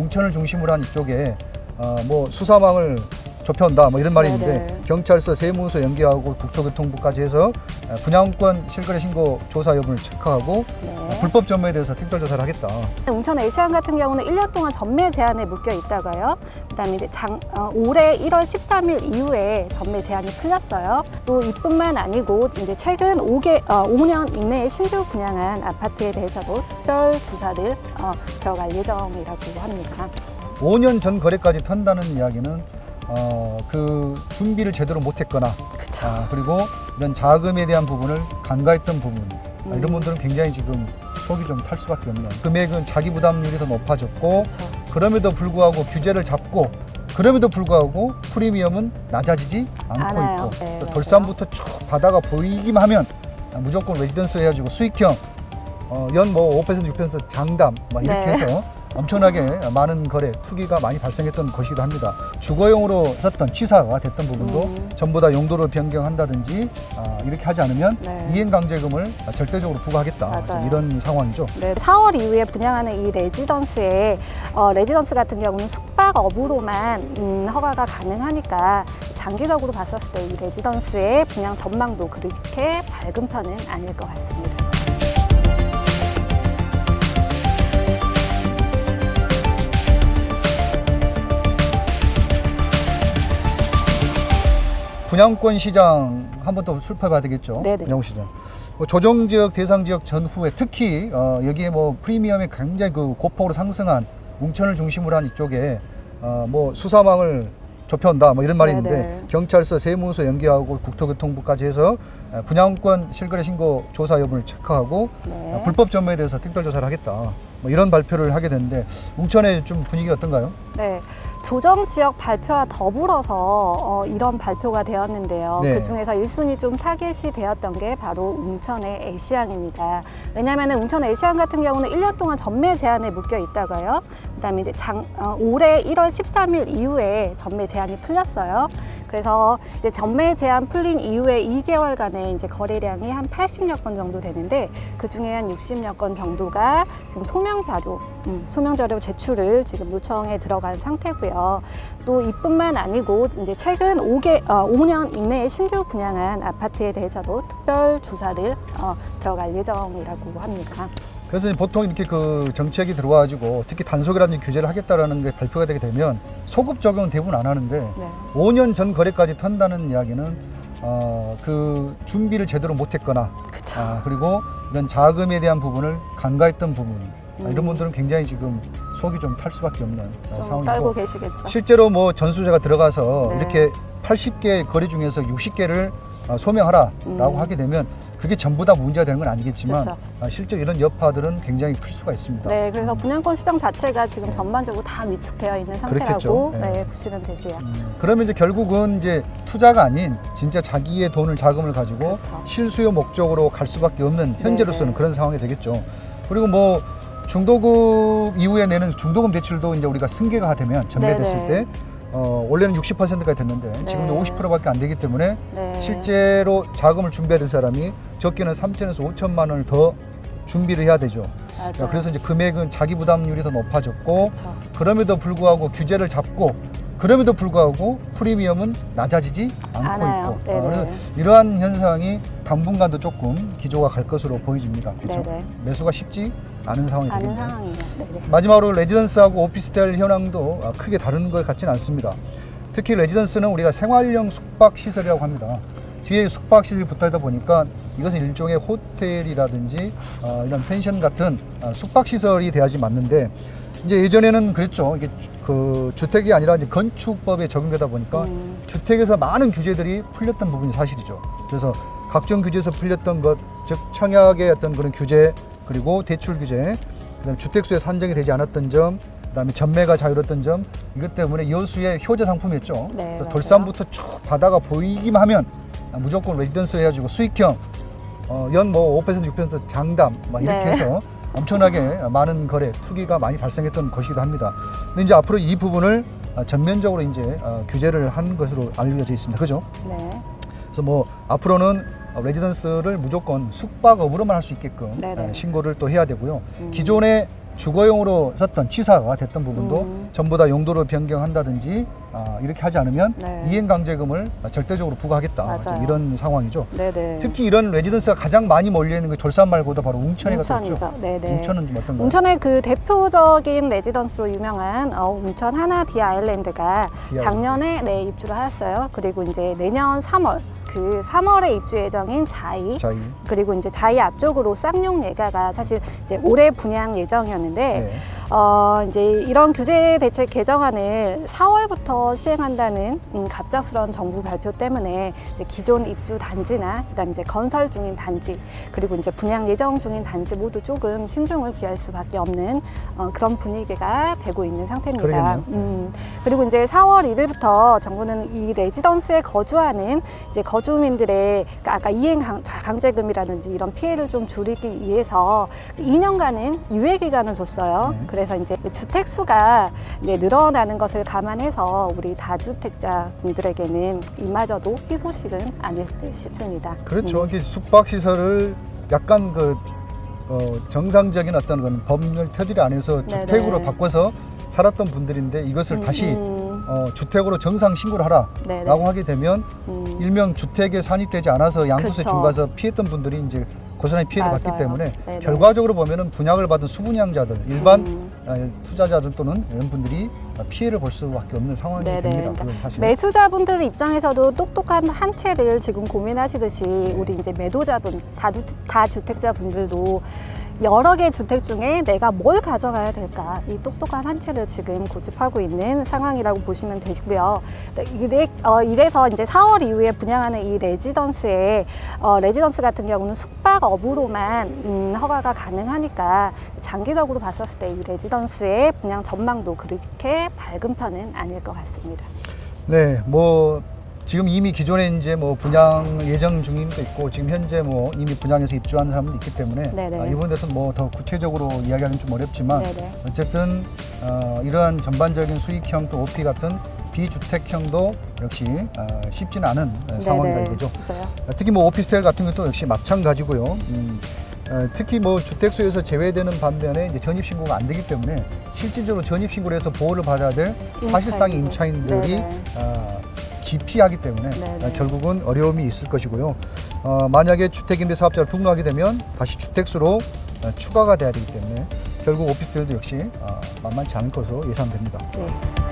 웅천을 중심으로 한 이쪽에 어, 뭐 수사망을 좁혀온다 뭐 이런 말이. 있는데 경찰서 세무서 연계하고 국토교통부까지 해서 어, 분양권 실거래 신고 조사 여부를 체크하고 네. 불법 전매에 대해서 특별 조사를 하겠다. 웅천 에이시안 같은 경우는 1년 동안 전매 제한에 묶여 있다가요. 그다음에 이제 장, 어, 올해 1월 13일 이후에 전매 제한이 풀렸어요. 또 이뿐만 아니고 이제 최근 5개, 어, 5년 이내에 신규 분양한 아파트에 대해서도 특별 조사를 어, 들어갈 예정이라고 합니다. 5년 전 거래까지 턴다는 이야기는 어, 그 준비를 제대로 못했거나 그렇죠. 아, 그리고 이런 자금에 대한 부분을 간과했던 부분 아, 음. 이런 분들은 굉장히 지금 속이 좀 탈 수밖에 없는 금액은 자기 부담률이 더 높아졌고 그렇죠. 그럼에도 불구하고 규제를 잡고 그럼에도 불구하고 프리미엄은 낮아지지 않고 않아요. 있고 네, 또 맞아요. 돌산부터 쭉 바다가 보이기만 하면 아, 무조건 레지던스 해가지고 수익형 어, 연뭐 5% 6% 장담 막 이렇게 네. 해서 엄청나게 많은 거래 투기가 많이 발생했던 것이기도 합니다. 주거용으로 썼던 취사가 됐던 부분도 음. 전부 다 용도를 변경한다든지 아, 이렇게 하지 않으면 네. 이행강제금을 절대적으로 부과하겠다 맞아요. 이런 상황이죠. 네, 4월 이후에 분양하는 이 레지던스에 어, 레지던스 같은 경우는 숙박업으로만 음, 허가가 가능하니까 장기적으로 봤었을 때 이 레지던스의 분양 전망도 그렇게 밝은 편은 아닐 것 같습니다. 분양권 시장 한번더 살펴봐야 되겠죠. 네네. 분양 시장. 뭐 조정 지역 대상 지역 전후에 특히 어, 여기에 뭐 프리미엄이 굉장히 그 고폭으로 상승한 웅천을 중심으로 한 이쪽에 어, 뭐 수사망을 좁혀온다 뭐 이런 말이 네네. 있는데 경찰서 세무서 연계하고 국토교통부까지 해서 어, 분양권 실거래 신고 조사 여부를 체크하고 네. 어, 불법 전매에 대해서 특별 조사를 하겠다. 뭐 이런 발표를 하게 됐는데 웅천의 좀 분위기가 어떤가요? 네, 조정 지역 발표와 더불어서 어, 이런 발표가 되었는데요. 네. 그 중에서 1순위 좀 타겟이 되었던 게 바로 웅천의 애시앙입니다. 왜냐하면 웅천 애시앙 같은 경우는 1년 동안 전매 제한에 묶여 있다가요. 그다음에 이제 장, 어, 올해 1월 13일 이후에 전매 제한이 풀렸어요. 그래서 이제 전매 제한 풀린 이후에 2개월간의 이제 거래량이 한 80여 건 정도 되는데 그 중에 한 60여 건 정도가 지금 소명 자료, 음, 소명 자료 제출을 지금 요청에 들어간 상태고요. 또 이뿐만 아니고 이제 최근 5개, 어, 5년 이내에 신규 분양한 아파트에 대해서도 특별 조사를 어, 들어갈 예정이라고 합니다. 그래서 보통 이렇게 그 정책이 들어와가지고 특히 단속이라든지 규제를 하겠다라는 게 발표가 되게 되면 소급 적용은 대부분 안 하는데 네. 5년 전 거래까지 턴다는 이야기는 어, 그 준비를 제대로 못했거나 그쵸. 아, 그리고 이런 자금에 대한 부분을 간과했던 부분 아, 이런 음. 분들은 굉장히 지금 속이 좀 탈 수밖에 없는 어, 좀 상황이고 떨고 계시겠죠. 실제로 뭐 전수자가 들어가서 네. 이렇게 80개 거래 중에서 60개를 소명하라라고 음. 하게 되면 그게 전부 다 문제가 되는 건 아니겠지만 그렇죠. 아, 실제 이런 여파들은 굉장히 클 수가 있습니다. 네, 그래서 분양권 시장 자체가 지금 전반적으로 다 위축되어 있는 상태라고. 네. 네, 보시면 되세요. 음, 그러면 이제 결국은 이제 투자가 아닌 진짜 자기의 돈을 자금을 가지고 그렇죠. 실수요 목적으로 갈 수밖에 없는 현재로서는 네네. 그런 상황이 되겠죠. 그리고 뭐 중도금 이후에 내는 중도금 대출도 이제 우리가 승계가 되면 전매됐을. 때 어, 원래는 60%까지 됐는데 지금도 네. 50%밖에 안 되기 때문에 네. 실제로 자금을 준비해야 될 사람이 적게는 3천에서 5천만 원을 더 준비를 해야 되죠. 맞아요. 자, 그래서 이제 금액은 자기 부담률이 더 높아졌고 그렇죠. 그럼에도 불구하고 규제를 잡고 그럼에도 불구하고 프리미엄은 낮아지지 않고 않아요. 있고 네네. 아, 그래서 이러한 현상이 당분간도 조금 기조가 갈 것으로 보여집니다. 그렇죠? 매수가 쉽지 않은 상황이 아는 되겠네요. 상황이에요. 네네. 마지막으로 레지던스하고 오피스텔 현황도 아, 크게 다른 것 같지는 않습니다. 특히 레지던스는 우리가 생활형 숙박 시설이라고 합니다. 뒤에 숙박 시설이 붙어 있다 보니까 이것은 일종의 호텔이라든지 어, 이런 펜션 같은 어, 숙박 시설이 돼야지 맞는데 이제 예전에는 그랬죠. 이게 주- 그 주택이 아니라 이제 건축법에 적용되다 보니까 음. 주택에서 많은 규제들이 풀렸던 부분이 사실이죠. 그래서 각종 규제에서 풀렸던 것, 즉 청약의 어떤 그런 규제 그리고 대출 규제, 그다음에 주택수에 산정이 되지 않았던 점, 그다음에 전매가 자유로웠던 점 이것 때문에 여수의 효자 상품이었죠. 네, 그래서 맞아요. 돌산부터 쭉 바다가 보이기만 하면 무조건 레지던스 해가지고 수익형 어, 연뭐 5% 6% 장담 막 이렇게 네. 해서 엄청나게 많은 거래 투기가 많이 발생했던 것이기도 합니다. 근데 이제 앞으로 이 부분을 어, 전면적으로 이제 어, 규제를 한 것으로 알려져 있습니다. 그죠? 네. 그래서 뭐 앞으로는 어, 레지던스를 무조건 숙박업으로만 할 수 있게끔 네네. 어, 신고를 또 해야 되고요. 음. 기존의 주거용으로 썼던 취사가 됐던 부분도 음. 전부 다 용도를 변경한다든지 아, 이렇게 하지 않으면 네. 이행강제금을 절대적으로 부과하겠다. 이런 상황이죠. 네네. 특히 이런 레지던스가 가장 많이 몰려 있는 게 돌산 말고도 바로 웅천이가 또 있죠. 운천이죠. 네네. 웅천은 좀 어떤가요? 운천의 그 대표적인 레지던스로 유명한 어, 운천 하나 디 아일랜드가 디 작년에 네, 입주를 하였어요. 그리고 이제 내년 3월 그 3월에 입주 예정인 자이 자이. 그리고 이제 자이 앞쪽으로 쌍용 예가가 사실 이제 올해 분양 예정이었는데 네. 어, 이제 이런 규제 대책 개정안을 4월부터 시행한다는 음, 갑작스러운 정부 발표 때문에 이제 기존 입주 단지나 그다음 이제 건설 중인 단지 그리고 이제 분양 예정 중인 단지 모두 조금 신중을 기할 수밖에 없는 어, 그런 분위기가 되고 있는 상태입니다. 그러겠네요. 음, 그리고 이제 4월 1일부터 정부는 이 레지던스에 거주하는 이제 거 주민들의 그러니까 아까 이행 강- 강제금이라든지 이런 피해를 좀 줄이기 위해서 2년간은 유예 기간을 줬어요. 네. 그래서 이제 주택 수가 이제 늘어나는 것을 감안해서 우리 다주택자 분들에게는 이마저도 희소식은 아닐 듯 싶습니다. 그렇죠. 이게 숙박 시설을 약간 그 어, 정상적인 어떤 그런 법률 테두리 안에서 네네. 주택으로 바꿔서 살았던 분들인데 이것을 음, 다시 음, 어, 주택으로 정상 신고를 하라라고 네네. 하게 되면 음, 일명 주택에 산입되지 않아서 양도세 그쵸. 중과서 피했던 분들이 이제 고스란히 피해를 받기 맞아요. 때문에 네네. 결과적으로 보면은 분양을 받은 수분양자들 일반 음. 아, 투자자들 또는 이런 분들이 피해를 볼 수밖에 없는 상황이 네네. 됩니다. 그러니까 그건 사실. 매수자분들 입장에서도 똑똑한 한 채를 지금 고민하시듯이 우리 이제 매도자분 다주, 다주택자 분들도 여러 개 주택 중에 내가 뭘 가져가야 될까 이 똑똑한 한 채를 지금 고집하고 있는 상황이라고 보시면 되시고요. 네, 이래, 어, 이래서 이제 4월 이후에 분양하는 이 레지던스에 어, 레지던스 같은 경우는 숙박업으로만 음, 허가가 가능하니까 장기적으로 봤었을 때 이 레지던스의 분양 전망도 그렇게 밝은 편은 아닐 것 같습니다. 네, 뭐 지금 이미 기존에 이제 뭐 분양 예정 중인 도 있고 지금 현재 뭐 이미 분양해서 입주하는 사람도 있기 때문에 네네. 아, 이번에 대해서 뭐더 구체적으로 이야기하기는 좀 어렵지만 네네. 어쨌든 어, 이러한 전반적인 수익형 또 오피 같은 비주택형도 역시 어, 쉽지는 않은 어, 상황이다. 이거죠. 맞아요. 어, 특히 뭐 오피스텔 같은 것도 역시 마찬가지고요. 음, 어, 특히 뭐 주택수에서 제외되는 반면에 이제 전입 신고가 안 되기 때문에 실질적으로 전입 신고를 해서 보호를 받아야 될 사실상의 임차인들. 임차인들이. 어, 기피하기 때문에 네네. 어, 결국은 어려움이 있을 것이고요. 어, 만약에 주택임대 사업자를 등록하게 되면 다시 주택수로 어, 추가가 돼야 되기 때문에 결국 오피스텔도 역시 어, 만만치 않을 것으로 예상됩니다. 네.